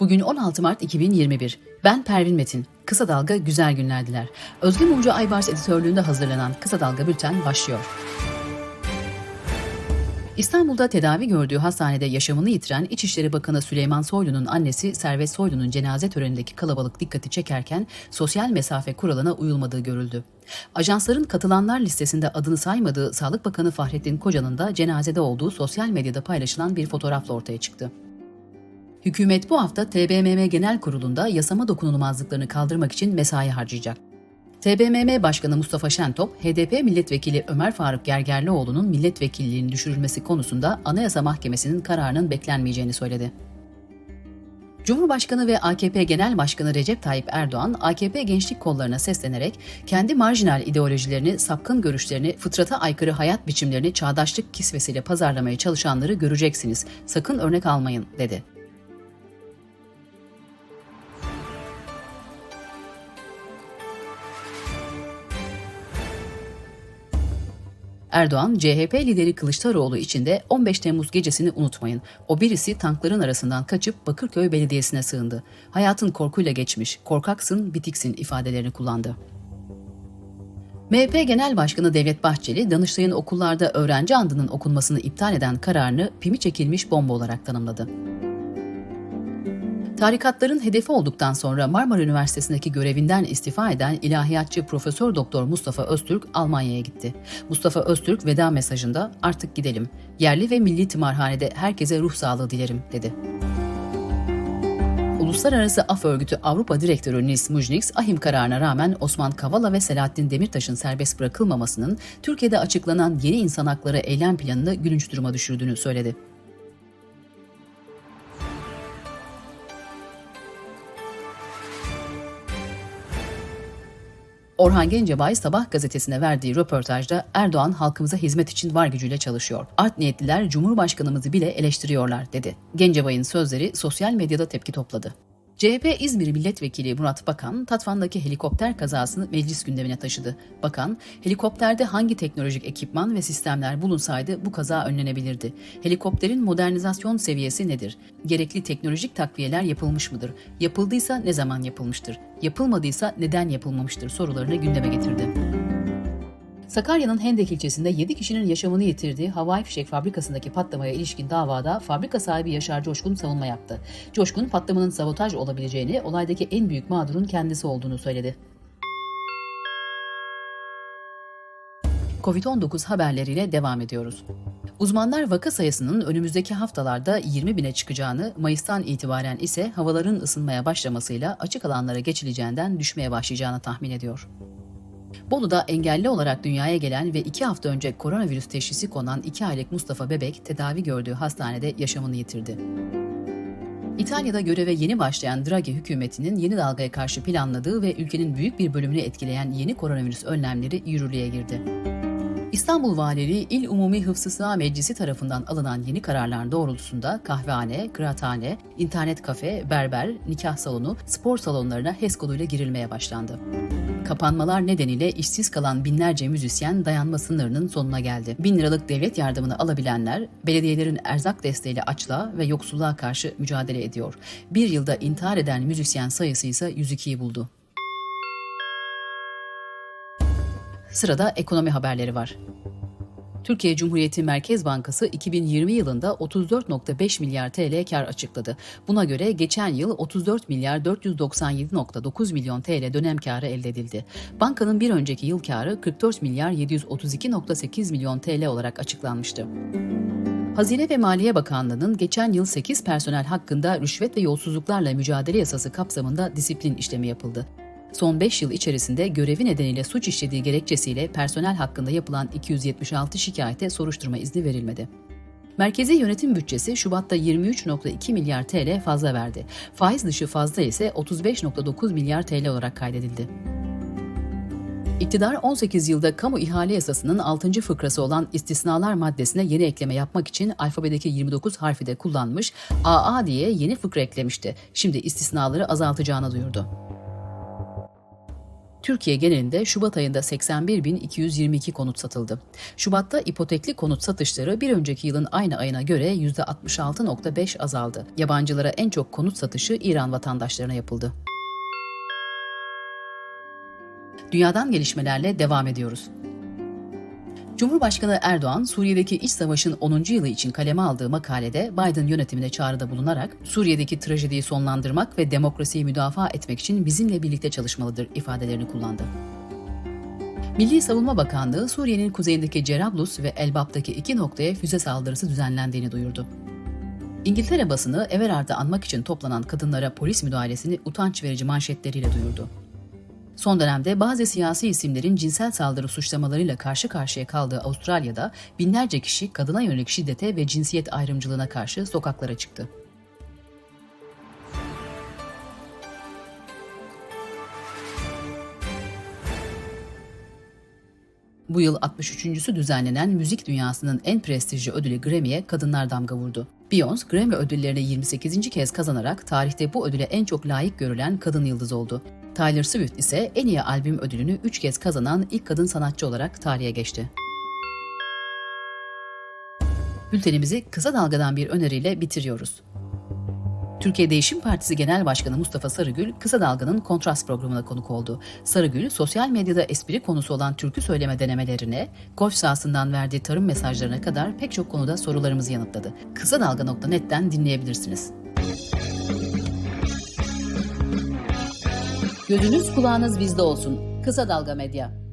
Bugün 16 Mart 2021. Ben Pervin Metin. Kısa Dalga güzel günler diler. Özgür Mumcu Aybars editörlüğünde hazırlanan Kısa Dalga Bülten başlıyor. İstanbul'da tedavi gördüğü hastanede yaşamını yitiren İçişleri Bakanı Süleyman Soylu'nun annesi Servet Soylu'nun cenaze törenindeki kalabalık dikkati çekerken sosyal mesafe kuralına uyulmadığı görüldü. Ajansların katılanlar listesinde adını saymadığı Sağlık Bakanı Fahrettin Koca'nın da cenazede olduğu sosyal medyada paylaşılan bir fotoğrafla ortaya çıktı. Hükümet bu hafta TBMM Genel Kurulu'nda yasama dokunulmazlıklarını kaldırmak için mesai harcayacak. TBMM Başkanı Mustafa Şentop, HDP Milletvekili Ömer Faruk Gergerlioğlu'nun milletvekilliğinin düşürülmesi konusunda Anayasa Mahkemesi'nin kararının beklenmeyeceğini söyledi. Cumhurbaşkanı ve AKP Genel Başkanı Recep Tayyip Erdoğan, AKP gençlik kollarına seslenerek kendi marjinal ideolojilerini, sapkın görüşlerini, fıtrata aykırı hayat biçimlerini çağdaşlık kisvesiyle pazarlamaya çalışanları göreceksiniz. Sakın örnek almayın, dedi. Erdoğan, CHP lideri Kılıçdaroğlu için de 15 Temmuz gecesini unutmayın. O birisi tankların arasından kaçıp Bakırköy Belediyesi'ne sığındı. Hayatın korkuyla geçmiş, korkaksın, bitiksin ifadelerini kullandı. MHP Genel Başkanı Devlet Bahçeli, Danıştay'ın okullarda öğrenci andının okunmasını iptal eden kararını pimi çekilmiş bomba olarak tanımladı. Tarikatların hedefi olduktan sonra Marmara Üniversitesi'ndeki görevinden istifa eden ilahiyatçı Profesör Doktor Mustafa Öztürk Almanya'ya gitti. Mustafa Öztürk veda mesajında artık gidelim. Yerli ve milli tımarhanede herkese ruh sağlığı dilerim dedi. Uluslararası Af Örgütü Avrupa Direktörü Nils Mujniks, ahim kararına rağmen Osman Kavala ve Selahattin Demirtaş'ın serbest bırakılmamasının Türkiye'de açıklanan yeni insan hakları eylem planını gülünç duruma düşürdüğünü söyledi. Orhan Gencebay Sabah gazetesine verdiği röportajda Erdoğan halkımıza hizmet için var gücüyle çalışıyor. Art niyetliler Cumhurbaşkanımızı bile eleştiriyorlar dedi. Gencebay'ın sözleri sosyal medyada tepki topladı. CHP İzmir Milletvekili Murat Bakan, Tatvan'daki helikopter kazasını meclis gündemine taşıdı. Bakan, helikopterde hangi teknolojik ekipman ve sistemler bulunsaydı bu kaza önlenebilirdi? Helikopterin modernizasyon seviyesi nedir? Gerekli teknolojik takviyeler yapılmış mıdır? Yapıldıysa ne zaman yapılmıştır? Yapılmadıysa neden yapılmamıştır sorularını gündeme getirdi. Sakarya'nın Hendek ilçesinde 7 kişinin yaşamını yitirdiği havai fişek fabrikasındaki patlamaya ilişkin davada fabrika sahibi Yaşar Coşkun savunma yaptı. Coşkun patlamanın sabotaj olabileceğini, olaydaki en büyük mağdurun kendisi olduğunu söyledi. Covid-19 haberleriyle devam ediyoruz. Uzmanlar vaka sayısının önümüzdeki haftalarda 20 bine çıkacağını, Mayıs'tan itibaren ise havaların ısınmaya başlamasıyla açık alanlara geçileceğinden düşmeye başlayacağını tahmin ediyor. Bolu'da engelli olarak dünyaya gelen ve iki hafta önce koronavirüs teşhisi konan 2 aylık Mustafa Bebek tedavi gördüğü hastanede yaşamını yitirdi. İtalya'da göreve yeni başlayan Draghi hükümetinin yeni dalgaya karşı planladığı ve ülkenin büyük bir bölümünü etkileyen yeni koronavirüs önlemleri yürürlüğe girdi. İstanbul Valiliği İl Umumi Hıfzı Sığa Meclisi tarafından alınan yeni kararlar doğrultusunda kahvehane, kıraathane, internet kafe, berber, nikah salonu, spor salonlarına HES koduyla girilmeye başlandı. Kapanmalar nedeniyle işsiz kalan binlerce müzisyen dayanma sınırının sonuna geldi. Bin liralık devlet yardımını alabilenler, belediyelerin erzak desteğiyle açlığa ve yoksulluğa karşı mücadele ediyor. Bir yılda intihar eden müzisyen sayısı ise 102'yi buldu. Sırada ekonomi haberleri var. Türkiye Cumhuriyeti Merkez Bankası 2020 yılında 34.5 milyar TL kar açıkladı. Buna göre geçen yıl 34 milyar 497.9 milyon TL dönem karı elde edildi. Bankanın bir önceki yıl karı 44 milyar 732.8 milyon TL olarak açıklanmıştı. Hazine ve Maliye Bakanlığı'nın geçen yıl 8 personel hakkında rüşvet ve yolsuzluklarla mücadele yasası kapsamında disiplin işlemi yapıldı. Son 5 yıl içerisinde görevi nedeniyle suç işlediği gerekçesiyle personel hakkında yapılan 276 şikayete soruşturma izni verilmedi. Merkezi yönetim bütçesi Şubat'ta 23.2 milyar TL fazla verdi. Faiz dışı fazla ise 35.9 milyar TL olarak kaydedildi. İktidar 18 yılda kamu ihale yasasının 6. fıkrası olan istisnalar maddesine yeni ekleme yapmak için alfabedeki 29 harfi de kullanmış, AA diye yeni fıkra eklemişti. Şimdi istisnaları azaltacağını duyurdu. Türkiye genelinde Şubat ayında 81.222 konut satıldı. Şubat'ta ipotekli konut satışları bir önceki yılın aynı ayına göre %66.5 azaldı. Yabancılara en çok konut satışı İran vatandaşlarına yapıldı. Dünyadan gelişmelerle devam ediyoruz. Cumhurbaşkanı Erdoğan, Suriye'deki iç savaşın 10. yılı için kaleme aldığı makalede Biden yönetimine çağrıda bulunarak Suriye'deki trajediyi sonlandırmak ve demokrasiyi müdafaa etmek için bizimle birlikte çalışmalıdır ifadelerini kullandı. Milli Savunma Bakanlığı, Suriye'nin kuzeyindeki Cerablus ve Elbap'taki iki noktaya füze saldırısı düzenlendiğini duyurdu. İngiltere basını Everard'ı anmak için toplanan kadınlara polis müdahalesini utanç verici manşetleriyle duyurdu. Son dönemde bazı siyasi isimlerin cinsel saldırı suçlamalarıyla karşı karşıya kaldığı Avustralya'da binlerce kişi kadına yönelik şiddete ve cinsiyet ayrımcılığına karşı sokaklara çıktı. Bu yıl 63.sü düzenlenen müzik dünyasının en prestijli ödülü Grammy'ye kadınlar damga vurdu. Beyoncé, Grammy ödüllerini 28. kez kazanarak tarihte bu ödüle en çok layık görülen kadın yıldız oldu. Taylor Swift ise en iyi albüm ödülünü 3 kez kazanan ilk kadın sanatçı olarak tarihe geçti. Bültenimizi kısa dalgadan bir öneriyle bitiriyoruz. Türkiye Değişim Partisi Genel Başkanı Mustafa Sarıgül, Kısa Dalga'nın kontrast programına konuk oldu. Sarıgül, sosyal medyada espri konusu olan türkü söyleme denemelerine, golf sahasından verdiği tarım mesajlarına kadar pek çok konuda sorularımızı yanıtladı. Kısa Dalga.net'ten dinleyebilirsiniz. Gözünüz kulağınız bizde olsun. Kısa Dalga Medya.